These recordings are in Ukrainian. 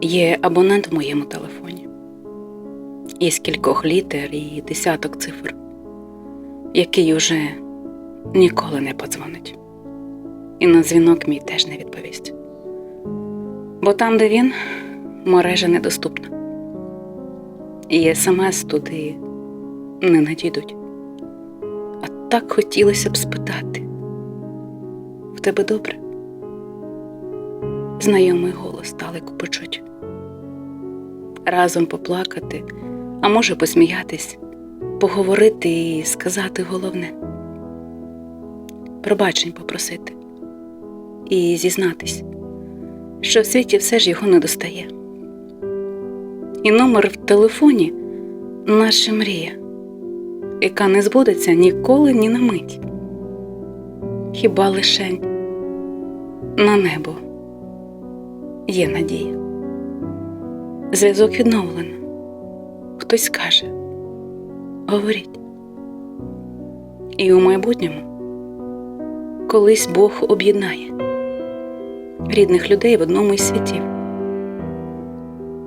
Є абонент в моєму телефоні. Із кількох літер і десяток цифр, який уже ніколи не подзвонить. І на дзвінок мій теж не відповість. Бо там, де він, мережа недоступна. І смс туди не надійдуть. А так хотілося б спитати: в тебе добре? Знайомий голос далеко почуть. Разом поплакати, а може посміятись, поговорити і сказати головне. Пробачень попросити і зізнатись, що в світі все ж його не достає. І номер в телефоні наша мрія, яка не збудеться ніколи ні на мить. Хіба лишень на небо є надія. Зв'язок відновлено. Хтось скаже говоріть. І у майбутньому колись Бог об'єднає рідних людей в одному із світів.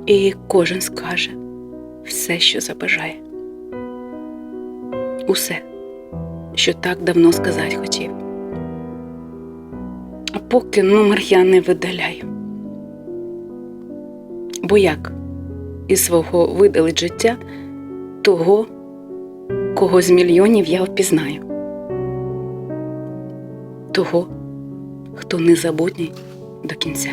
І кожен скаже все, що забажає. Усе, що так давно сказати хотів. А поки номер я не видаляю. Бо як із свого видалить життя того, кого з мільйонів я впізнаю, того, хто незабутній до кінця.